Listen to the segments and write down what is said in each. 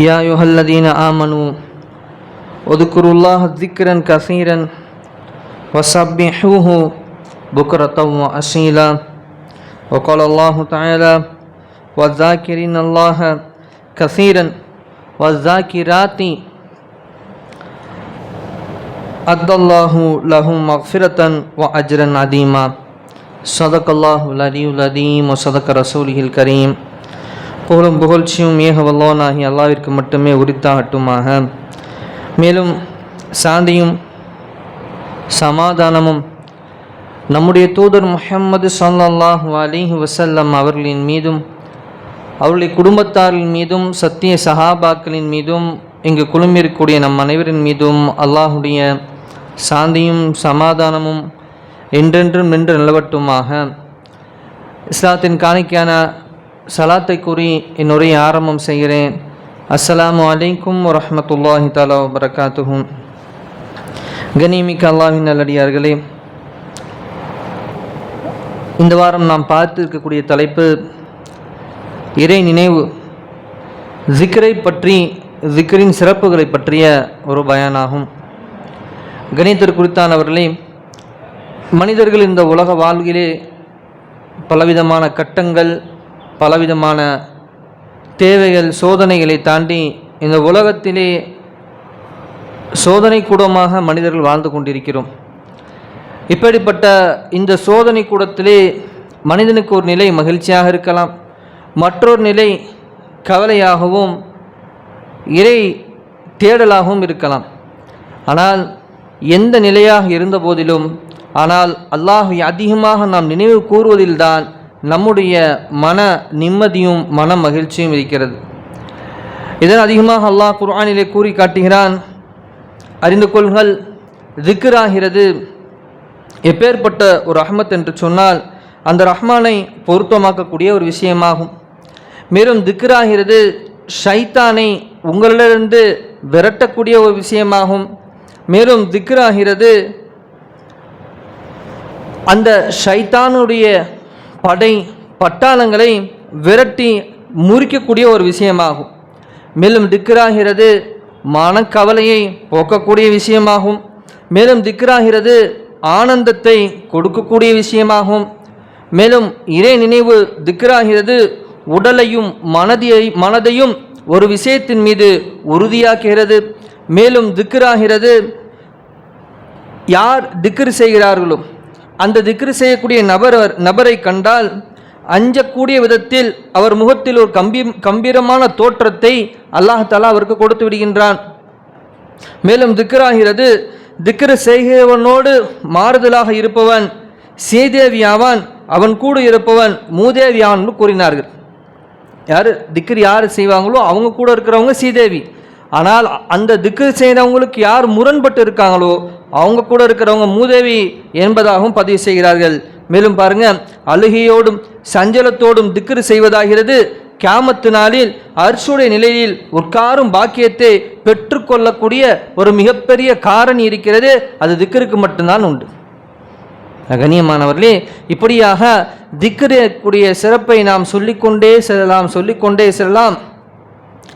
يا أيها الذين آمنوا اذكروا الله ذكرا كثيرا وسبحوه بكرة وأصيلا. وقال الله تعالى والذاكرين الله كثيرا والذاكرات أدى الله لهم مغفرة وأجرا عظيما. صدق الله العلي العظيم وصدق رسوله الكريم. புகழும் புகழ்ச்சியும் ஏக வல்லோனாகி அல்லாவிற்கு மட்டுமே உரித்தாகட்டுமாக. மேலும் சாந்தியும் சமாதானமும் நம்முடைய தூதர் முஹம்மது சல்லாஹ் அலிஹி வசல்லம் அவர்களின் மீதும் அவருடைய குடும்பத்தாரின் மீதும் சத்திய சஹாபாக்களின் மீதும் இங்கு குழுமிருக்கக்கூடிய நம் அனைவரின் மீதும் அல்லாஹுடைய சாந்தியும் சமாதானமும் என்றென்றும் நின்று நிலவட்டுமாக. இஸ்லாத்தின் காணிக்கையான சலாத்தை கூறி என்னுடைய ஆரம்பம் செய்கிறேன். அஸ்ஸலாமு அலைக்கும் வரமத்துல்லாஹி தாலா வரகாத்துகும் கனிமிக்க அல்லாஹின் நல்லடியார்களே இந்த வாரம் நாம் பார்த்து இருக்கக்கூடிய தலைப்பு இறை நினைவு. ஜிக்ரை பற்றி ஜிக்ரின் சிறப்புகளை பற்றிய ஒரு பயானாகும். கணிதர் குறித்தானவர்களே மனிதர்கள் இந்த உலக வாழ்விலே பலவிதமான கட்டங்கள் பலவிதமான தேவைகள் சோதனைகளை தாண்டி இந்த உலகத்திலே சோதனை கூடமாக மனிதர்கள் வாழ்ந்து கொண்டிருக்கிறோம். இப்படிப்பட்ட இந்த சோதனை கூடத்திலே மனிதனுக்கு ஒரு நிலை மகிழ்ச்சியாக இருக்கலாம். மற்றொரு நிலை கவலையாகவும் இறை தேடலாகவும் இருக்கலாம். ஆனால் எந்த நிலையாக இருந்த போதிலும் ஆனால் அல்லாஹை அதிகமாக நாம் நினைவு கூறுவதில்தான் நம்முடைய மன நிம்மதியும் மன மகிழ்ச்சியும் இருக்கிறது. இதன் அதிகமாக அல்லாஹ் குர்ஆனிலே கூறி காட்டுகிறான். அறிந்து கொள்கள் திக்ராகிறது. எப்பேற்பட்ட ஒரு ரஹ்மத் என்று சொன்னால் அந்த ரஹ்மானை பொருத்தமாக்கக்கூடிய ஒரு விஷயமாகும். மேலும் திக்ராகிறது ஷைத்தானை உங்களிலிருந்து விரட்டக்கூடிய ஒரு விஷயமாகும். மேலும் திக்ராகிறது அந்த ஷைத்தானுடைய படை பட்டாளங்களை விரட்டி முறிக்கக்கூடிய ஒரு விஷயமாகும். மேலும் திக்கராகிறது மனக்கவலையை போக்கக்கூடிய விஷயமாகும். மேலும் திக்கராகிறது ஆனந்தத்தை கொடுக்கக்கூடிய விஷயமாகும். மேலும் இறை நினைவு திக்கராகிறது உடலையும் மனதியை மனதையும் ஒரு விஷயத்தின் மீது உறுதியாக்குகிறது. மேலும் திக்கராகிறது யார் திக்கர் செய்கிறார்களோ அந்த திக்ரு செய்யக்கூடிய நபர் நபரை கண்டால் அஞ்சக்கூடிய விதத்தில் அவர் முகத்தில் ஒரு கம்பி கம்பீரமான தோற்றத்தை அல்லாஹாலா அவருக்கு கொடுத்து விடுகின்றான். மேலும் திக்ராகிறது திக்ரு செய்கிறவனோடு மாறுதலாக இருப்பவன் சீதேவியாவான் அவன் கூட இருப்பவன் மூதேவியான் கூறினார்கள். யார் திக்ரு யார் செய்வாங்களோ அவங்க கூட இருக்கிறவங்க சீதேவி. ஆனால் அந்த திக்கு செய்கிறவங்களுக்கு யார் முரண்பட்டு இருக்காங்களோ அவங்க கூட இருக்கிறவங்க மூதேவி என்பதாகவும் பதிவு செய்கிறார்கள். மேலும் பாருங்க அழுகையோடும் சஞ்சலத்தோடும் திக்ரு செய்வதாகிறது. கியாமத்து நாளில் அர்ஷுடைய நிலையில் உட்காரும் பாக்கியத்தை பெற்றுக்கொள்ளக்கூடிய ஒரு மிகப்பெரிய காரணி இருக்கிறது. அது திக்கருக்கு மட்டும்தான் உண்டு. கண்ணியமானவர்களே இப்படியாக திக்கக்கூடிய சிறப்பை நாம் சொல்லிக்கொண்டே செல்லலாம் சொல்லிக்கொண்டே செல்லலாம்.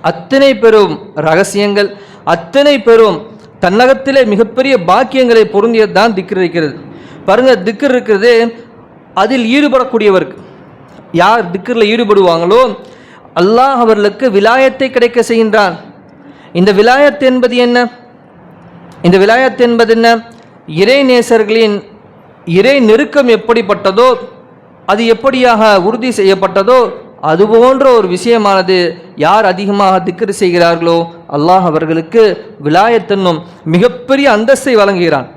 அத்தனை பெரும் ரகசியங்கள் அத்தனை பெரும் தன்னகத்திலே மிகப்பெரிய பாக்கியங்களை பொருந்தியது தான் திக்கர் இருக்கிறது. பாருங்க திக்கர் இருக்கிறது அதில் ஈடுபடக்கூடியவருக்கு. யார் திக்கரில் ஈடுபடுவாங்களோ அல்லாஹ் அவர்களுக்கு விலாயத்தை கிடைக்க செய்கின்றான். இந்த விலாயத் என்பது என்ன? இந்த விலாயத் என்பது என்ன? இறை நேசர்களின் இறை நெருக்கம் எப்படிப்பட்டதோ அது எப்படியாக உறுதி செய்யப்பட்டதோ அதுபோன்ற ஒரு விஷயமானது யார் அதிகமாக திக்கர் செய்கிறார்களோ அல்லாஹ் அவர்களுக்கு விலாயத்தன்னும் மிகப்பெரிய அந்தஸ்தை வழங்குகிறான்.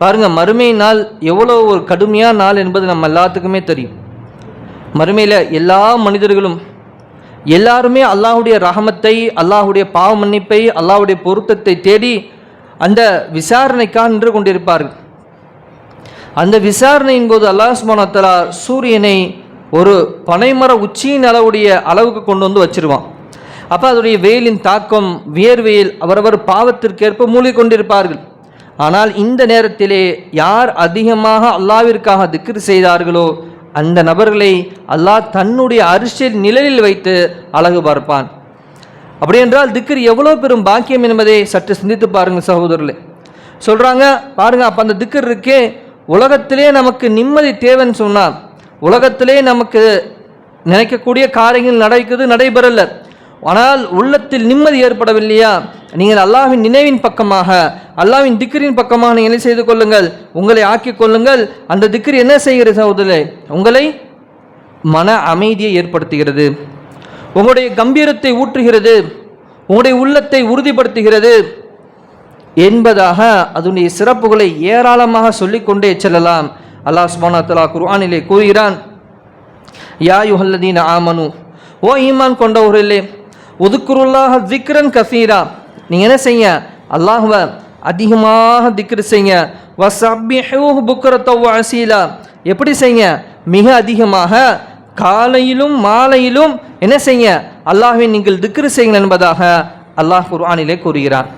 பாருங்கள் மறுமை நாள் எவ்வளோ ஒரு கடுமையான நாள் என்பது நம்ம எல்லாத்துக்குமே தெரியும். மறுமையில் எல்லா மனிதர்களும் எல்லாருமே அல்லாஹுடைய ரகமத்தை அல்லாஹுடைய பாவ மன்னிப்பை அல்லாஹுடைய பொருத்தத்தை தேடி அந்த விசாரணைக்காக நின்று கொண்டிருப்பார்கள். அந்த விசாரணையின் போது அல்லாஹ் சுபானத்தலா சூரியனை ஒரு பனைமர உச்சியின் அளவுடைய அளவுக்கு கொண்டு வந்து வச்சிருவான். அப்போ அதனுடைய வெயிலின் தாக்கம் வியர்வையில் அவரவர் பாவத்திற்கேற்ப மூழ்கி கொண்டிருப்பார்கள். ஆனால் இந்த நேரத்திலே யார் அதிகமாக அல்லாவிற்காக திக்ர் செய்தார்களோ அந்த நபர்களை அல்லாஹ் தன்னுடைய அரிசியல் நிழலில் வைத்து அழகு பார்ப்பான். அப்படி என்றால் திக்ர் எவ்வளோ பெரும் பாக்கியம் என்பதை சற்று சிந்தித்து பாருங்கள் சகோதரர்களே. சொல்கிறாங்க பாருங்க அப்போ அந்த திக்ர் இருக்கே உலகத்திலே நமக்கு நிம்மதி தேவைன்னு சொன்னால் உலகத்திலே நமக்கு நினைக்கக்கூடிய காரியங்கள் நடக்குது நடைபெறல. ஆனால் உள்ளத்தில் நிம்மதி ஏற்படவில்லையா? நீங்கள் அல்லாஹ்வின் நினைவின் பக்கமாக அல்லாஹ்வின் திக்ரின் பக்கமாக நீங்கள் என்ன செய்து கொள்ளுங்கள்? உங்களை ஆக்கிக் கொள்ளுங்கள். அந்த திக்ரி என்ன செய்கிறது சகோதரே உங்களை மன அமைதியை ஏற்படுத்துகிறது. உங்களுடைய கம்பீரத்தை ஊற்றுகிறது. உங்களுடைய உள்ளத்தை உறுதிப்படுத்துகிறது என்பதாக அதனுடைய சிறப்புகளை ஏராளமாக சொல்லிக்கொண்டே செல்லலாம். அல்லாஹ் சுபானா தலா குர்ஆனிலே கூறுகிறான் யா யுஹல்லதீன ஆமனு ஓ ஈமான் கொண்டவர்களே ஒதுக்குருல்லாக திக்ரன் கசீரா. நீங்கள் என்ன செய்ய அல்லாஹுவ அதிகமாக திக்ரு செய்ய வசப்பிஹூஹ் புக்கரத்தவ் அசீலா எப்படி செய்ய மிக அதிகமாக காலையிலும் மாலையிலும் என்ன செய்ய அல்லாஹை நீங்கள் திக்ரு செய்யுங்கள் என்பதாக அல்லாஹ் குர்ஆனிலே கூறுகிறான்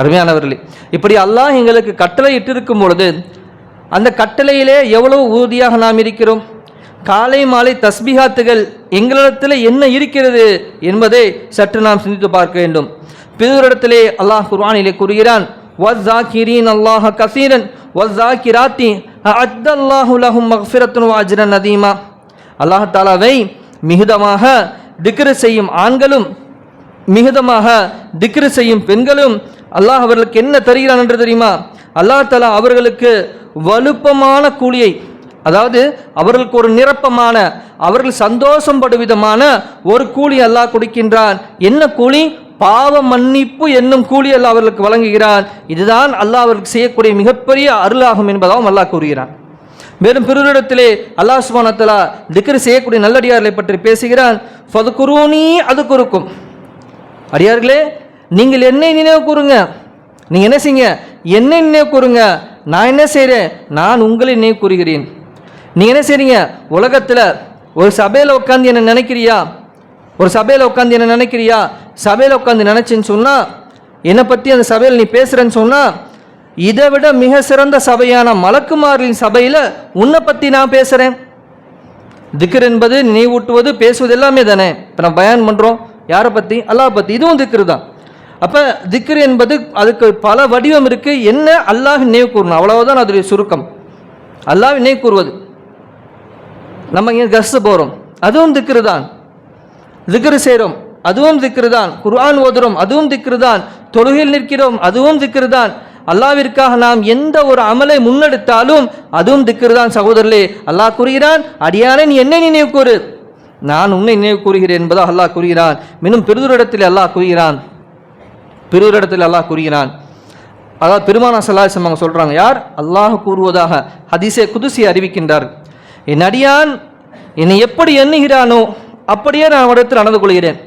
அருமையானவர்களே இப்படி அல்லாஹ் எங்களுக்கு கட்டளை இட்டிருக்கும் பொழுது அந்த கட்டளையிலே எவ்வளவு உறுதியாக நாம் இருக்கிறோம்? காலை மாலை தஸ்பிகாத்துகள் எங்களிடத்தில் என்ன இருக்கிறது என்பதை சற்று நாம் சிந்தித்து பார்க்க வேண்டும். பிறரிடத்திலே அல்லாஹ் குர்வானிலே கூறுகிறான் வஸ்ஸாக்கிரீன் அல்லாஹ கசீரன் வஸ்ஸாக்கிராத்தி அத்தல்லாஹு லஹும் மக்ஃபிரத்துன் வாஜ்ரன் அதீமா அல்லாஹ் தாலாவை மிகுதமாக திக்ரு செய்யும் ஆண்களும் மிகுதமாக திக்ரு செய்யும் பெண்களும் அல்லாஹ் அவர்களுக்கு என்ன தருகிறான் என்று தெரியுமா? அல்லாஹ் தலா அவர்களுக்கு வலுப்பமான கூலியை அதாவது அவர்களுக்கு ஒரு நிரப்பமான அவர்கள் சந்தோஷம் படும் விதமான ஒரு கூலி அல்லாஹ் கொடுக்கின்றான். என்ன கூலி? பாவ மன்னிப்பு என்னும் கூலி அல்லாஹ் அவர்களுக்கு வழங்குகிறான். இதுதான் அல்லாஹ் அவர்களுக்கு செய்யக்கூடிய மிகப்பெரிய அருளாகும் என்பதாகவும் அல்லாஹ் கூறுகிறான். மேலும் பிறரிடத்திலே அல்லாஹ் சுபானத்தலா திக்ரு செய்யக்கூடிய நல்லடியார்களை பற்றி பேசுகிறான். ஃபதுகுரூனி அது குறுக்கும். அடியார்களே நீங்கள் என்னை நினைவு கூறுங்க. நீங்கள் என்ன செய்யுங்க? என்னை நினைவு கூறுங்க. நான் என்ன செய்கிறேன் நான் உங்களை நினைவு கூறுகிறேன். நீங்கள் என்ன செய்றீங்க? உலகத்தில் ஒரு சபையில் உட்காந்து என்ன நினைக்கிறியா? ஒரு சபையில் உட்காந்து என்ன நினைக்கிறியா? சபையில் உட்காந்து நினச்சின்னு சொன்னால் என்னை பற்றி அந்த சபையில் நீ பேசுகிறேன்னு சொன்னால் இதை விட மிக சிறந்த சபையான மலக்குமாரின் சபையில் உன்னை பற்றி நான் பேசுகிறேன் திக்கர் என்பது நினைவூட்டுவது பேசுவது எல்லாமே தானே. இப்போ நம்ம பயன் பண்ணுறோம் யாரை பற்றி அல்லாஹ் பற்றி இதுவும் திக்ரு தான் அப்போ திக்ர் என்பது அதுக்கு பல வடிவம் இருக்குது என்ன அல்லாஹ் நினைவு கூறணும்? அவ்வளவுதான் அதோடைய சுருக்கம். அல்லாஹ் நினைவு கூறுவது. நம்ம இங்கே கஸ்து போகிறோம் அதுவும் திக்ரு தான் திக்ரு செய்கிறோம் அதுவும் திக்ரு தான் குர்ஆன் ஓதுறோம். அதுவும் திக்ரு தான் தொழுகையில் நிற்கிறோம். அதுவும் திக்ரு தான் அல்லாவிற்காக நாம் எந்த ஒரு அமலை முன்னெடுத்தாலும் அதுவும் திக்ரு தான் சகோதரர்களே. அல்லாஹ் கூறுகிறான் அடியானே நீ என்னை நினைவு கூறு? நான் உன்னை நினைவு கூறுகிறேன் என்பதாக அல்லாஹ் கூறுகிறான். மினும் பெருதொரிடத்தில் அல்லாஹ் கூறுகிறான். பிறரிடத்தில் அல்லாஹ் கூறுகிறான். அதாவது பெருமானா சல்லாஹம் அவங்க சொல்கிறாங்க யார்? அல்லாஹ் கூறுவதாக. ஹதீஸே குதுசி அறிவிக்கின்றார். என் அடியான் என்னை எப்படி எண்ணுகிறானோ அப்படியே நான் அவரிடத்தில் நடந்து கொள்கிறேன்.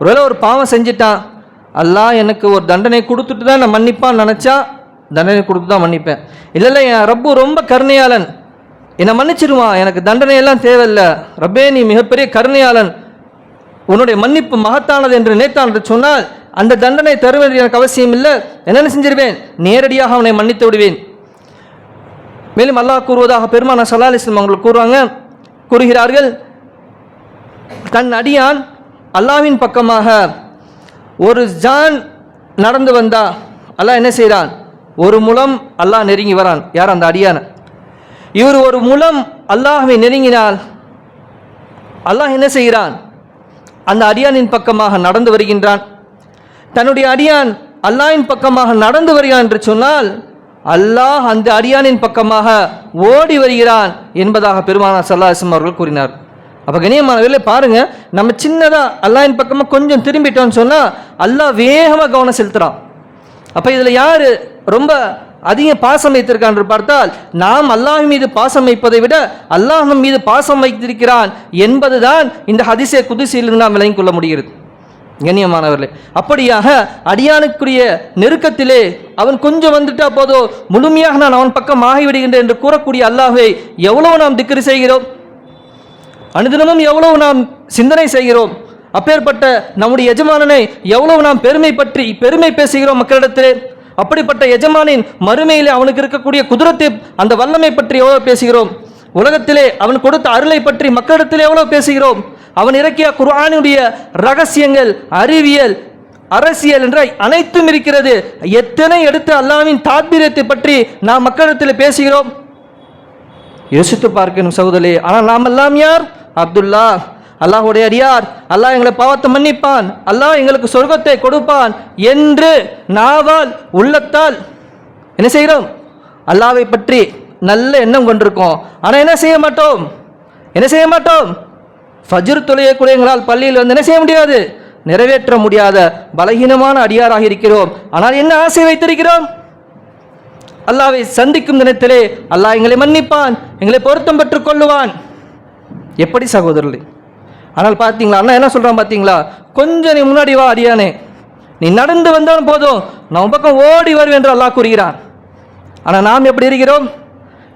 ஒருவேளை ஒரு பாவம் செஞ்சிட்டான் அல்லாஹ் எனக்கு ஒரு தண்டனை கொடுத்துட்டு தான் நான் மன்னிப்பான்னு நினச்சா தண்டனை கொடுத்து தான் மன்னிப்பேன். இல்லை இல்லை என் ரப்பு ரொம்ப கருணையாளன். என்னை மன்னிச்சிருவான் எனக்கு தண்டனையெல்லாம் தேவையில்லை. ரப்பே நீ மிகப்பெரிய கருணையாளன். உன்னுடைய மன்னிப்பு மகத்தானது என்று நினைத்தான் என்று சொன்னால் அந்த தண்டனை தருவது எனக்கு அவசியம் இல்லை. என்னென்ன செஞ்சிருவேன்? நேரடியாக அவனை மன்னித்து விடுவேன். மேலும் அல்லாஹ் கூறுவதாக பெருமான சல்லா அலிஸ்லம் கூறுவாங்க கூறுகிறார்கள் தன் அடியான் அல்லாவின் பக்கமாக ஒரு ஜான் நடந்து வந்தா அல்லாஹ் என்ன செய்கிறான் ஒரு முலம் அல்லாஹ் நெருங்கி வரான். யார் அந்த அடியான? இவர் ஒரு முலம் அல்லாஹை நெருங்கினால் அல்லாஹ் என்ன செய்கிறான்? அந்த அடியானின் பக்கமாக நடந்து வருகின்றான். தன்னுடைய அடியான் அல்லாஹின் பக்கமாக நடந்து வருகிறான் என்று சொன்னால் அல்லாஹ் அந்த அடியானின் பக்கமாக ஓடி வருகிறான் என்பதாக பெருமானா சல்லாஹம் அவர்கள் கூறினார். அப்போ கணியமானவர்களே பாருங்கள் நம்ம சின்னதாக அல்லாயின் பக்கமாக கொஞ்சம் திரும்பிட்டோம்னு சொன்னால் அல்லாஹ் வேகமாக கவனம் செலுத்துகிறான் அப்போ இதில் யார் ரொம்ப அதிக பாசம் வைத்திருக்கான் என்று பார்த்தால் நாம் அல்லாஹ் மீது பாசம் வைப்பதை விட அல்லாஹ் மீது பாசம் வைத்திருக்கிறான் என்பதுதான் இந்த ஹதிசே குதிசையிலிருந்து நாம் விளங்கிக் கொள்ள முடிகிறது. கண்ணியமானவர்களே அப்படியாக அடியானுக்குரிய நெருக்கத்திலே அவன் கொஞ்சம் வந்துட்டா போதோ முழுமையாக நான் அவன் பக்கம் ஆகிவிடுகின்றேன் என்று கூறக்கூடிய அல்லாஹை எவ்வளவு நாம் திக்ரி செய்கிறோம்? அனுதினமும் எவ்வளவு நாம் சிந்தனை செய்கிறோம்? அப்பேற்பட்ட நம்முடைய எஜமானனை எவ்வளவு நாம் பெருமை பற்றி பெருமை பேசுகிறோம் மக்களிடத்திலே? அப்படிப்பட்ட எஜமானின் மறுமையிலே அவனுக்கு இருக்கக்கூடிய குதிரத்தை அந்த வல்லமை பற்றி எவ்வளவு பேசுகிறோம்? உலகத்திலே அவன் கொடுத்த அருளை பற்றி மக்களிடத்திலே எவ்வளோ பேசுகிறோம்? அவன் இறக்கிய குர்ஆனுடைய ரகசியங்கள் அறிவியல் அரசியல் என்ற அனைத்தும் இருக்கிறது. எத்தனை எடுத்து அல்லாவின் தாத்பீரியத்தை பற்றி நாம் மக்களிடத்தில் பேசுகிறோம்? யோசித்து பார்க்கணும் சகோதரி ஆனால் நாம் எல்லாம் யார்? அப்துல்லா. அல்லாஹுடைய அடியார். அல்லாஹ் எங்களை பாவத்தை மன்னிப்பான். அல்லாஹ் எங்களுக்கு சொர்க்கத்தை கொடுப்பான் என்று நாவால் உள்ளத்தால் என்ன செய்கிறோம்? அல்லாவை பற்றி நல்ல எண்ணம் கொண்டிருக்கோம். ஆனால் என்ன செய்ய மாட்டோம்? என்ன செய்ய மாட்டோம்? ஃபஜர் தொழியக்கூடிய எங்களால் பள்ளியில் வந்து என்ன செய்ய முடியாது? நிறைவேற்ற முடியாத பலகீனமான அடியாராக இருக்கிறோம். ஆனால் என்ன ஆசை வைத்திருக்கிறோம்? அல்லாவை சந்திக்கும் தினத்திலே அல்லாஹ் எங்களை மன்னிப்பான் எங்களை பொருத்தம் பெற்றுக் கொள்ளுவான். எப்படி சகோதரர்களே? ஆனால் பார்த்தீங்களா அண்ணா என்ன சொல்கிறான் பார்த்தீங்களா கொஞ்சம் நீ முன்னாடி வா அடியானே. நீ நடந்து வந்தாலும் போதும். நான் பக்கம் ஓடி வருவேன் என்று அல்லாஹ் கூறுகிறான். ஆனால் நாம் எப்படி இருக்கிறோம்?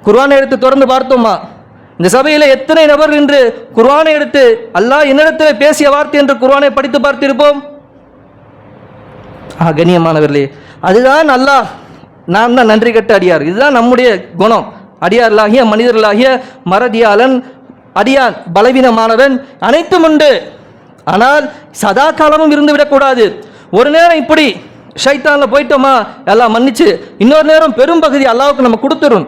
குர்வானை எடுத்து திறந்து பார்த்தோமா? இந்த சபையில் எத்தனை நபர் என்று குர்வானை எடுத்து அல்லாஹ் என்னிடத்தில் பேசிய வார்த்தை என்று குர்வானை படித்து பார்த்திருப்போம்? ஆ கண்ணியமானவர்களே அதுதான் அல்லாஹ். நாம் தான் நன்றி கட்ட அடியார். இதுதான் நம்முடைய குணம். அடியார்களாகிய மனிதர்களாகிய மறதியாளன் அடியான் பலவீனமானவன் அனைத்தும் உண்டு. ஆனால் சதா காலமும் இருந்து விடக்கூடாது. ஒரு நேரம் இப்படி ஷைத்தானில் போயிட்டோமா? எல்லாம் மன்னிச்சு இன்னொரு நேரம் பெரும்பகுதி அல்லாவுக்கு நம்ம கொடுத்துரும்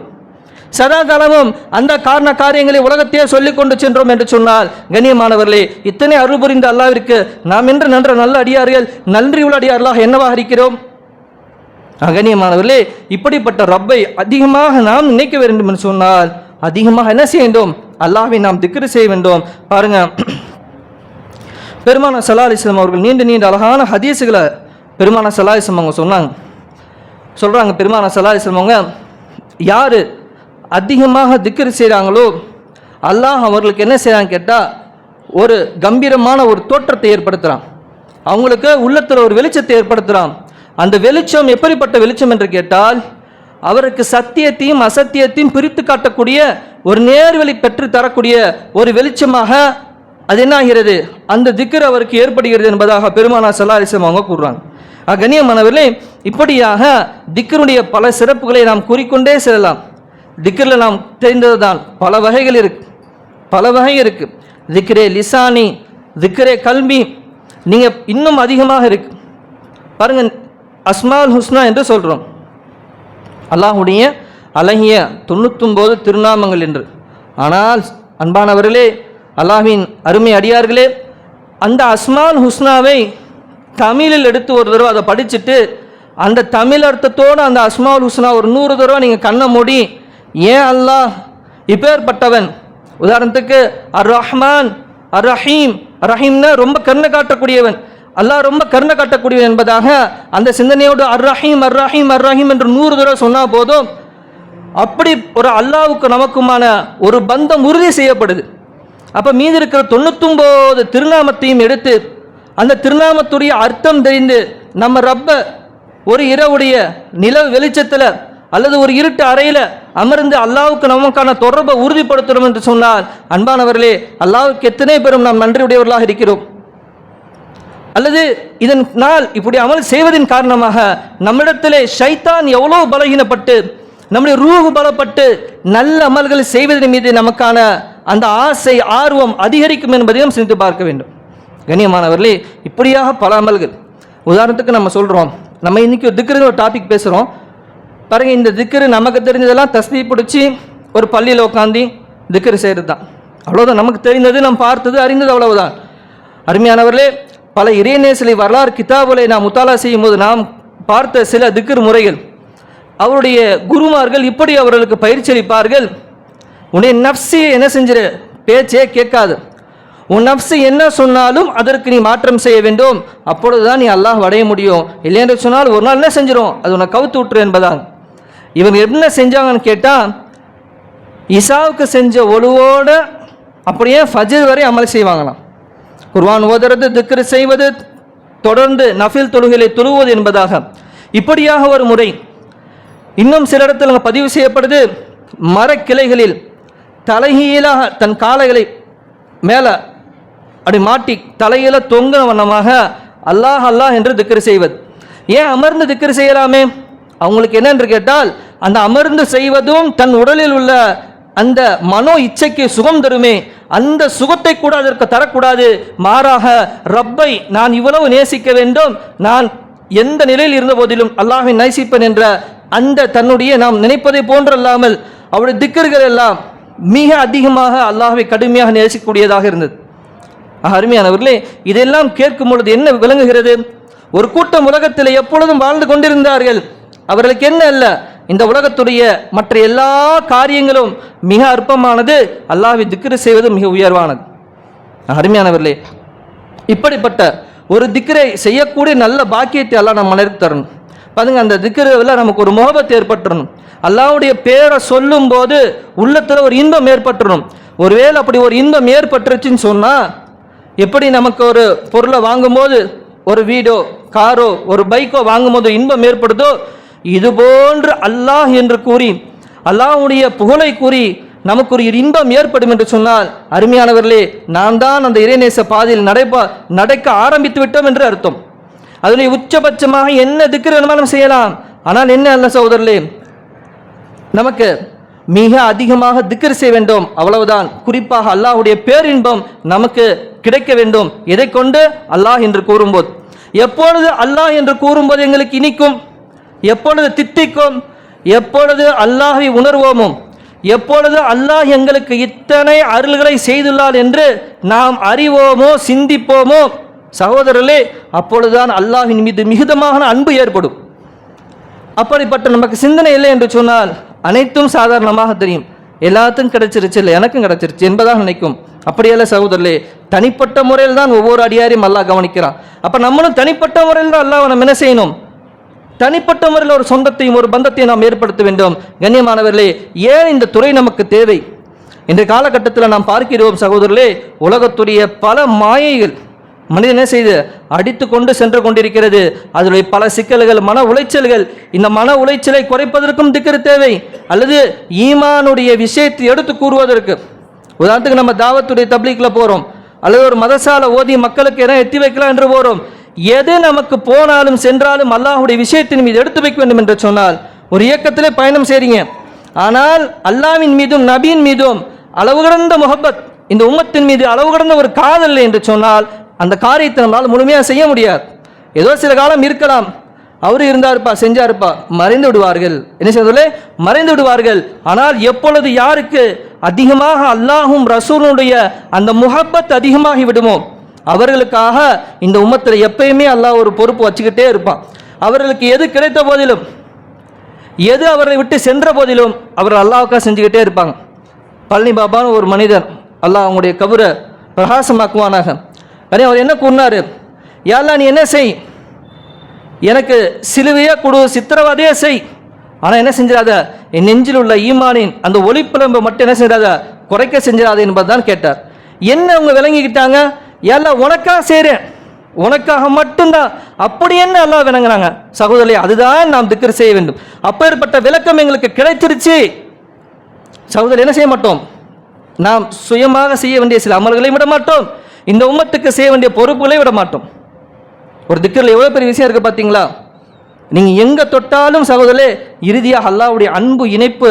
சதாகாலமும் அந்த காரண காரியங்களை உலகத்தையே சொல்லிக் கொண்டு சென்றோம் என்று சொன்னால் கண்ணியமானவர்களே இத்தனை அருள் புரிந்த அல்லாவிற்கு நாம் என்று நன்ற நல்ல அடியார்கள் நன்றி உள்ள அடியார்களாக என்னவாக இருக்கிறோம்? அகணியமானவர்களே இப்படிப்பட்ட ரப்பை அதிகமாக நாம் நினைக்க வேண்டும் என்று சொன்னால் அதிகமாக என்ன செய்ய வேண்டும்? அல்லாஹ்வை நாம் திக்ரு செய்ய வேண்டும். பாருங்க பெருமான சல்லா அலிஸ்லாம் அவர்கள் நீண்ட நீண்ட அழகான ஹதீஸுகளை பெருமான சல்லா இஸ்லாம் அவங்க சொன்னாங்க. சொல்கிறாங்க பெருமான சல்லா இஸ்லாம் அவங்க யார்? அதிகமாக திக்ரு செய்கிறாங்களோ அல்லாஹ் அவர்களுக்கு என்ன செய்கிறாங்க கேட்டால் ஒரு கம்பீரமான ஒரு தோற்றத்தை ஏற்படுத்துகிறான் அவங்களுக்கு உள்ளத்தில் ஒரு வெளிச்சத்தை ஏற்படுத்துகிறான் அந்த வெளிச்சம் எப்படிப்பட்ட வெளிச்சம் என்று கேட்டால் அவருக்கு சத்தியத்தையும் அசத்தியத்தையும் பிரித்து காட்டக்கூடிய ஒரு நேர்வழி பெற்று தரக்கூடிய ஒரு வெளிச்சமாக அது என்ன ஆகிறது? அந்த திக்கர் அவருக்கு ஏற்படுகிறது என்பதாக பெருமானா சலாரிசம் அவங்க கூறுறாங்க. கண்ணியமானவர்களே இப்படியாக திக்கருடைய பல சிறப்புகளை நாம் கூறிக்கொண்டே செல்லலாம். திக்கரில் நாம் தெரிந்தது தான் பல வகைகள் இருக்கு. பல வகை இருக்குது திக்கரே லிசானி திக்கரே கல்வி நீங்கள் இன்னும் அதிகமாக இருக்கு. பாருங்க அஸ்மால் ஹுஸ்னா என்று சொல்கிறோம் அல்லாஹுடைய அழகிய தொண்ணூத்தொம்போது திருநாமங்கள் என்று. ஆனால் அன்பானவர்களே அல்லாஹின் அருமை அடியார்களே அந்த அஸ்மால் ஹுஸ்னாவை தமிழில் எடுத்து ஒரு தடவை அதை படிச்சுட்டு அந்த தமிழ் அர்த்தத்தோடு அந்த அஸ்மால் ஹுஸ்னா ஒரு நூறு தடவை நீங்கள் கண்ணை மூடி ஏன் அல்லாஹ் இப்பேற்பட்டவன்? உதாரணத்துக்கு அர் ரஹ்மான் அர் ரஹீம் ரஹீம்னா ரொம்ப கருணை காட்டக்கூடியவன். அல்லாஹ் ரொம்ப கருணை காட்டக்கூடியவன் என்பதாக அந்த சிந்தனையோடு அர் ரஹீம் அர் ரஹீம் அர் ரஹீம் என்று நூறு தடவை சொன்னால் போதும். அப்படி ஒரு அல்லாவுக்கு நமக்குமான ஒரு பந்தம் உறுதி செய்யப்படுது. அப்போ மீதி இருக்கிற தொண்ணூத்தொம்போது திருநாமத்தையும் எடுத்து அந்த திருநாமத்துடைய அர்த்தம் தெரிந்து நம்ம ரப்ப ஒரு இரவுடைய நிலவு வெளிச்சத்தில் அல்லது ஒரு இருட்டு அறையில் அமர்ந்து அல்லாவுக்கு நமக்கான தொடர்பை உறுதிப்படுத்துகிறோம் என்று சொன்னால் அன்பானவர்களே அல்லாவுக்கு எத்தனை பேரும் நாம் நன்றியுடையவர்களாக இருக்கிறோம்? அல்லது இதன் நாள் இப்படி அமல் செய்வதன் காரணமாக நம்மிடத்திலே ஷைத்தான் எவ்வளோ பலகீனப்பட்டு நம்முடைய ரூகு பலப்பட்டு நல்ல அமல்கள் செய்வதன் மீது நமக்கான அந்த ஆசை ஆர்வம் அதிகரிக்கும் என்பதையும் சிந்தித்து பார்க்க வேண்டும். கண்ணியமானவர்களே இப்படியாக பல அமல்கள். உதாரணத்துக்கு நம்ம சொல்கிறோம் நம்ம இன்னைக்கு ஒரு திக்ரு ஒரு டாபிக் பேசுகிறோம் பாருங்க இந்த திக்கரு நமக்கு தெரிஞ்சதெல்லாம் தஸ்தி பிடிச்சி ஒரு பள்ளியில் உட்காந்து திக்கரு செய்கிறது தான் அவ்வளோதான் நமக்கு தெரிந்தது நாம் பார்த்தது அறிந்தது அவ்வளவுதான். அருமையானவர்களே பல இறைநேசலை வரலாறு கிதாபுகளை நாம் முத்தாலா செய்யும் போது நாம் பார்த்த சில திக்கர் முறைகள். அவருடைய குருமார்கள் இப்படி அவர்களுக்கு பயிற்சி அளிப்பார்கள். உன்னை நப்சி என்ன செஞ்சிரு? பேச்சே கேட்காது. உன் நப்சு என்ன சொன்னாலும் அதற்கு நீ மாற்றம் செய்ய வேண்டும். அப்பொழுதுதான் நீ அல்லாஹ் அடைய முடியும். இல்லை என்று சொன்னால் ஒரு நாள் என்ன செஞ்சிடும் அது உன்னை கவுத்து விட்டுரு என்பதான் இவங்க என்ன செஞ்சாங்கன்னு கேட்டால் இசாவுக்கு செஞ்ச ஒழுவோடு அப்படியே ஃபஜர் வரை அமல் செய்வாங்களாம். குர்வான் ஓதுறது திக்ரு செய்வது தொடர்ந்து நஃபில் தொழுகைகளை தொழுவது என்பதாக. இப்படியாக ஒரு முறை இன்னும் சில இடத்துல பதிவு செய்யப்படுது மரக்கிளைகளில் தலைகீழாக தன் காலைகளை மேலே அப்படி மாட்டி தலையில தொங்குன வண்ணமாக அல்லாஹ் அல்லாஹ் என்று திக்ரு செய்வது. ஏன் அமர்ந்து திக்ரு செய்யலாமே? அவங்களுக்கு என்னென்று கேட்டால் அந்த அமர்ந்து செய்வதும் தன் உடலில் உள்ள அந்த மனோ இச்சைக்கு சுகம் தருமே. அந்த சுகத்தை கூட அதற்கு தரக்கூடாது. மாறாக ரப்பை நான் இவ்வளவு நேசிக்க வேண்டும். நான் எந்த நிலையில் இருந்த போதிலும் அல்லாஹை நேசிப்பேன் என்ற அந்த தன்னுடைய நாம் நினைப்பதை போன்றல்லாமல் அவருடைய திக்கர்கள் எல்லாம் மிக அதிகமாக அல்லாஹை கடுமையாக நேசிக்கக்கூடியதாக இருந்தது. அருமையானவர்களே இதெல்லாம் கேட்கும் பொழுது என்ன விளங்குகிறது? ஒரு கூட்டம் உலகத்தில் எப்பொழுதும் வாழ்ந்து கொண்டிருந்தார்கள். அவர்களுக்கு என்ன அல்ல? இந்த உலகத்துடைய மற்ற எல்லா காரியங்களும் மிக அற்பமானது. அல்லாஹை திக்ரு செய்வது மிக உயர்வானது. அருமையானவர்களே இப்படிப்பட்ட ஒரு திக்ரை செய்யக்கூடிய நல்ல பாக்கியத்தை எல்லாம் நம்ம மனதிற்கு தரணும். பாருங்க அந்த திக்ரில் நமக்கு ஒரு முகபத்து ஏற்பட்டுறணும். அல்லாவுடைய பேரை சொல்லும்போது உள்ளத்தில் ஒரு இன்பம் ஏற்பட்டுறணும். ஒருவேளை அப்படி ஒரு இன்பம் ஏற்பட்டுருச்சுன்னு சொன்னால் எப்படி நமக்கு ஒரு பொருளை வாங்கும்போது ஒரு வீடோ காரோ ஒரு பைக்கோ வாங்கும்போது இன்பம் ஏற்படுதோ இது போன்று அல்லாஹ் என்று கூறி அல்லாஹ்வுடைய புகழை கூறி நமக்கு ஒரு இன்பம் ஏற்படும் என்று சொன்னால் அருமையானவர்களே நாம் தான் அந்த இறைநேச பாதையில் நடைபா நடக்க ஆரம்பித்து விட்டோம் என்று அர்த்தம். அதில் உச்சபட்சமாக என்ன திக்கு நம்ம செய்யலாம். ஆனால் என்ன அல்ல சகோதரர்களே நமக்கு மிக அதிகமாக திக்கர் செய்ய வேண்டும். அவ்வளவுதான். குறிப்பாக அல்லாஹுடைய பேரின்பம் நமக்கு கிடைக்க வேண்டும். எதை கொண்டு அல்லாஹ் என்று கூறும்போது. எப்பொழுது அல்லாஹ் என்று கூறும்போது எங்களுக்கு இனிக்கும்? எப்பொழுது தித்திக்கும் எப்பொழுது அல்லாஹை உணர்வோமோ? எப்பொழுது அல்லாஹ் எங்களுக்கு இத்தனை அருள்களை செய்துள்ளார் என்று நாம் அறிவோமோ சிந்திப்போமோ? சகோதரர்களே அப்பொழுதுதான் அல்லாஹின் மீது மிகுதமான அன்பு ஏற்படும். அப்படிப்பட்ட நமக்கு சிந்தனை இல்லை என்று சொன்னால் அனைத்தும் சாதாரணமாக தெரியும். எல்லாத்துக்கும் கிடைச்சிருச்சு இல்லை எனக்கும் கிடைச்சிருச்சு என்பதாக நினைக்கும். அப்படியல்ல சகோதரர்களே தனிப்பட்ட முறையில் தான் ஒவ்வொரு அடியாரையும் அல்லாஹ் கவனிக்கிறான். அப்போ நம்மளும் தனிப்பட்ட முறையில் தான் அல்லாஹ் நம்ம என்ன செய்யணும்? தனிப்பட்ட முறையில் ஒரு சொந்தத்தையும் ஒரு பந்தத்தையும் நாம் ஏற்படுத்த வேண்டும். கண்ணியமானவர்களே ஏன் இந்த துறை நமக்கு தேவை? இன்றைய காலகட்டத்தில் நாம் பார்க்கிறோம் சகோதரர்களே உலகத்துடைய பல மாயைகள் மனிதன் என்ன செய்து அடித்து கொண்டு சென்று கொண்டிருக்கிறது. அதனுடைய பல சிக்கல்கள் மன உளைச்சல்கள் இந்த மன உளைச்சலை குறைப்பதற்கும் திக்கர் தேவை. அல்லது ஈமானுடைய விஷயத்தை எடுத்து கூறுவதற்கு. உதாரணத்துக்கு நம்ம தாவத்துடைய தப்லீக்கில் போகிறோம் அல்லது ஒரு மதசால ஓதி மக்களுக்கு என எத்தி வைக்கலாம் என்று போகிறோம் எது நமக்கு போனாலும் சென்றாலும் அல்லாஹ்வுடைய விஷயத்தின் மீது எடுத்து வைக்க வேண்டும் என்று சொன்னால் ஒரு இயக்கத்திலே பயணம் செய்றீங்க. ஆனால் அல்லாவின் மீதும் நபியின் மீதும் அளவு கடந்த முகப்பத் இந்த உம்மத்தின் மீது அளவு கடந்த ஒரு காதல் இல்லை என்று சொன்னால் அந்த காரியத்தை நம்மளால் முழுமையாக செய்ய முடியாது. ஏதோ சில காலம் இருக்கலாம். அவர் இருந்தாருப்பா செஞ்சாருப்பா மறைந்து விடுவார்கள். என்ன செய்வதில்லை மறைந்து விடுவார்கள். ஆனால் எப்பொழுது யாருக்கு அதிகமாக அல்லாஹும் ரசூலுடைய அந்த முகப்பத் அதிகமாகி விடுமோ அவர்களுக்காக இந்த உம்மத்தில் எப்பயுமே அல்லாஹ் ஒரு பொறுப்பு வச்சுக்கிட்டே இருப்பான். அவர்களுக்கு எது கிடைத்த போதிலும் எது அவரை விட்டு சென்ற போதிலும் அவர் அல்லாவுக்காக செஞ்சுக்கிட்டே இருப்பாங்க. பழனி பாபான்னு ஒரு மனிதர் அல்லாஹ் அவங்களுடைய கபரை பிரகாசமாக்குவானாக. அதே அவர் என்ன கூறினார்? யாரா நீ என்ன செய்? எனக்கு சிலுவையே கொடு சித்திரவதையே செய். ஆனால் என்ன செஞ்சிடாத? என் நெஞ்சில் உள்ள ஈமானின் அந்த ஒளிப்பிழம்பை மட்டும் என்ன செஞ்சிடாத? குறைக்க செஞ்சிடாத என்பதுதான் கேட்டார். என்ன அவங்க விளங்கிக்கிட்டாங்க? எல்லாம் உனக்காக செய்கிறேன் உனக்காக மட்டும்தான். அப்படி என்ன எல்லாம் விளங்குறாங்க? சகோதரி அதுதான் நாம் திக்கர் செய்ய வேண்டும். அப்பேற்பட்ட விளக்கம் எங்களுக்கு கிடைச்சிருச்சு. சகோதரி என்ன செய்ய மாட்டோம்? நாம் சுயமாக செய்ய வேண்டிய சில அமல்களையும் விட மாட்டோம். இந்த உம்மத்துக்கு செய்ய வேண்டிய பொறுப்புகளையும் விட மாட்டோம். ஒரு திக்கரில் எவ்வளோ பெரிய விஷயம் இருக்குது பார்த்தீங்களா நீங்கள் எங்கே தொட்டாலும் சகோதரே இறுதியாக அல்லாஹ்வுடைய அன்பு இணைப்பு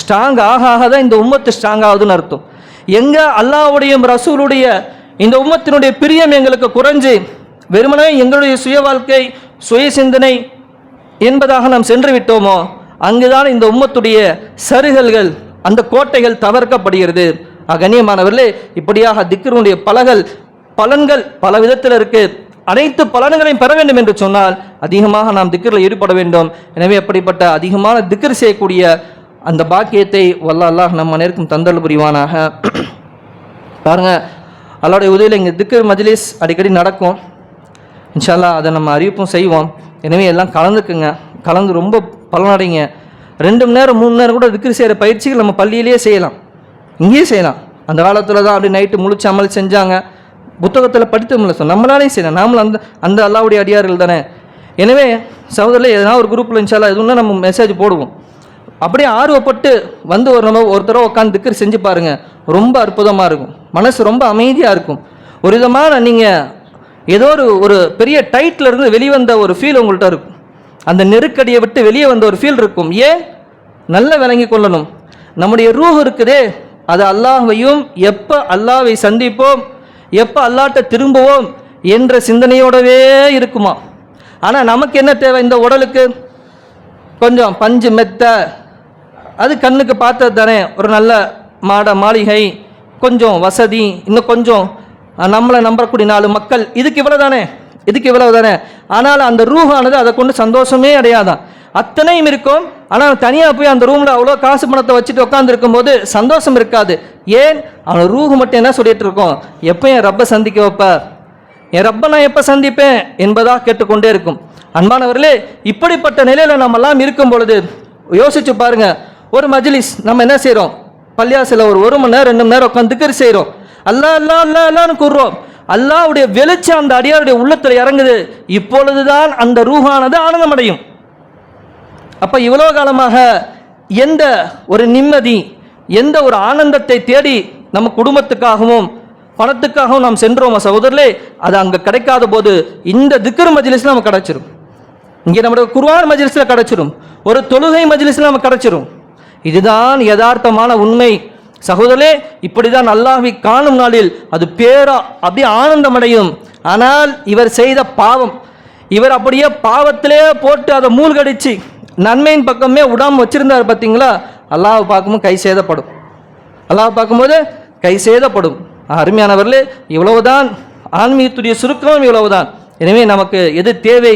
ஸ்ட்ராங் ஆக ஆக தான் இந்த உம்மத்து ஸ்ட்ராங் ஆகுதுன்னு அர்த்தம். எங்கே அல்லாஹ்வுடைய ரசூலுடைய இந்த உம்மத்தினுடைய பிரியம் எங்களுக்கு குறைஞ்சு வெறுமனே எங்களுடைய சுய வாழ்க்கை சுய சிந்தனை என்பதாக நாம் சென்று விட்டோமோ அங்குதான் இந்த உம்மத்துடைய சருகல்கள் அந்த கோட்டைகள் தவிர்க்கப்படுகிறது. அகணியமானவர்களே இப்படியாக திக்கருடைய பலகள் பலன்கள் பல விதத்தில் இருக்கு. அனைத்து பலன்களையும் பெற வேண்டும் என்று சொன்னால் அதிகமாக நாம் திக்கரில் ஈடுபட வேண்டும். எனவே அப்படிப்பட்ட அதிகமான திக்கர் செய்யக்கூடிய அந்த பாக்கியத்தை வல்ல அல்லாஹ் நம்ம நேருக்கும் தந்தல் புரிவானாக. பாருங்க அல்லாவுடைய உதவியில் இங்கே திக்கர் மஜ்லிஸ் அடிக்கடி நடக்கும். இன்ஷால்லா அதை நம்ம அறிவிப்பும் செய்வோம். எனவே எல்லாம் கலந்துக்குங்க. கலந்து ரொம்ப பலனடைங்க. ரெண்டு மணி நேரம் மூணு நேரம் கூட திக்ரு செய்கிற பயிற்சிகள் நம்ம பள்ளியிலேயே செய்யலாம். இங்கேயே செய்யலாம். அந்த காலத்தில் தான் அப்படி நைட்டு முழிச்சு அமல் செஞ்சாங்க. புத்தகத்தில் படித்தோம்ல சார் நம்மளாலையும் செய்யலாம். நாமளும் அந்த அந்த அல்லாவுடைய அடியார்கள் தானே. எனவே சகோதரில் எதனா ஒரு குரூப்பில் இன்ஷால்லா எதுவும்னா நம்ம மெசேஜ் போடுவோம். அப்படியே ஆர்வப்பட்டு வந்து ஒரு நம்ம ஒரு தடவை உட்காந்து திக்கர் செஞ்சு பாருங்க. ரொம்ப அற்புதமாக இருக்கும். மனசு ரொம்ப அமைதியாக இருக்கும். ஒரு விதமான நீங்கள் ஏதோ ஒரு ஒரு பெரிய டைட்டில் இருந்து வெளிவந்த ஒரு ஃபீல் உங்கள்கிட்ட இருக்கும். அந்த நெருக்கடியை விட்டு வெளியே வந்த ஒரு ஃபீல் இருக்கும். ஏன் நல்ல விளங்கி கொள்ளணும். நம்முடைய ரூஹ் இருக்குதே அது அல்லாஹையும் எப்போ அல்லாவை சந்திப்போம் எப்போ அல்லாட்ட திரும்புவோம் என்ற சிந்தனையோடவே இருக்குமா? ஆனால் நமக்கு என்ன தேவை இந்த உடலுக்கு? கொஞ்சம் பஞ்சு மெத்த அது கண்ணுக்கு பார்த்தது தானே ஒரு நல்ல மாட மாளிகை கொஞ்சம் வசதி இன்னும் கொஞ்சம் நம்மளை நம்பக்கூடிய நாலு மக்கள் இதுக்கு இவ்வளோ தானே இதுக்கு இவ்வளவு தானே ஆனால் அந்த ரூஹானது அதை கொண்டு சந்தோஷமே அடையாதான். அத்தனையும் இருக்கும் ஆனால் தனியாக போய் அந்த ரூமில் அவ்வளோ காசு பணத்தை வச்சுட்டு உட்காந்துருக்கும் போது சந்தோஷம் இருக்காது. ஏன்? அவன் ரூஹு மட்டும் என்ன சொல்லிட்டு இருக்கோம் எப்போ என் ரப்பை சந்திக்க வைப்ப என் ரப்பை நான் எப்போ சந்திப்பேன்? என்பதாக கேட்டுக்கொண்டே இருக்கும். அன்பானவர்களே இப்படிப்பட்ட நிலையில் நம்மெல்லாம் இருக்கும் பொழுது யோசிச்சு பாருங்க ஒரு மஜ்லிஸ் நம்ம என்ன செய்கிறோம் பள்ளியாசில் ஒரு ஒரு மணி நேரம் ரெண்டு மணி நேரம் உட்காந்து திக்கரி செய்கிறோம் அல்லா அல்லா அல்லா அல்லான்னு கூறுறோம். அல்லாவுடைய வெளிச்சம் அந்த அடியாருடைய உள்ளத்தில் இறங்குது. இப்பொழுதுதான் அந்த ரூஹானது ஆனந்தமடையும். அப்போ இவ்வளோ காலமாக எந்த ஒரு நிம்மதி எந்த ஒரு ஆனந்தத்தை தேடி நம்ம குடும்பத்துக்காகவும் பணத்துக்காகவும் நாம் சென்றோமா சகோதரர்களே? அது அங்கே கிடைக்காத போது இந்த திக்கர் மஜிலிஸில் நமக்கு கிடைச்சிரும். இங்கே நம்முடைய குர்ஆன் மஜிலிஸில் கிடச்சிரும். ஒரு தொழுகை மஜிலிஸில் நமக்கு கிடச்சிரும். இதுதான் யதார்த்தமான உண்மை. சகோதரே இப்படி தான் அல்லாஹ்வை காணும் நாளில் அது பேரா அப்படியே ஆனந்தமடையும். ஆனால் இவர் செய்த பாவம் இவர் அப்படியே பாவத்திலே போட்டு அதை மூழ்கடிச்சு நன்மையின் பக்கமே விடாம வச்சுருந்தார் பார்த்தீங்களா அல்லாஹ் பார்க்கும்போது கை சேதப்படும். அல்லாஹ் பார்க்கும்போது கை சேதப்படும். அருமையானவர்களே இவ்வளவுதான். ஆன்மீகத்துடைய சுருக்கம் இவ்வளவுதான். எனவே நமக்கு எது தேவை?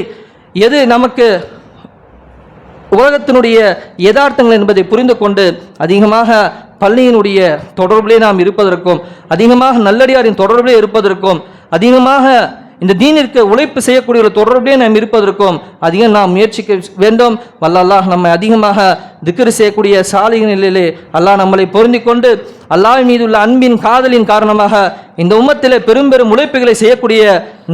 எது நமக்கு உலகத்தினுடைய யதார்த்தங்கள் என்பதை புரிந்து கொண்டு அதிகமாக பள்ளியினுடைய தொடர்பிலே நாம் இருப்பதற்கும் அதிகமாக நல்லடியாரின் தொடர்பிலே இருப்பதற்கும் அதிகமாக இந்த தீனிற்கு உழைப்பு செய்யக்கூடிய ஒரு தொடர்பிலே நாம் இருப்பதற்கும் அதிகம் நாம் முயற்சிக்க வேண்டும். வல்ல அல்லாஹ் நம்மை அதிகமாக திக்ரு செய்யக்கூடிய சாலை நிலையிலே அல்லாஹ் நம்மளை பொருந்தி கொண்டு அல்லாஹ் மீது உள்ள அன்பின் காதலின் காரணமாக இந்த உம்மத்திலே பெரும் பெரும் உழைப்புகளை செய்யக்கூடிய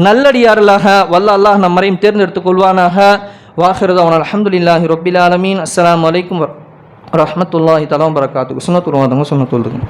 நல்லடியார்களாக வல்ல அல்லாஹ் நம்மரையும் தேர்ந்தெடுத்துக் கொள்வானாக. வாஹிரதவன் அலமதுல்லாஹி ரொபில் ஆலமீன் அஸ்ஸலாமு அலைக்கும் வரஹ்மத்துல்லாஹி தலாம் வரகாத்துக்கு சுனத்துருவாதங்க சுனத்துல்லுங்க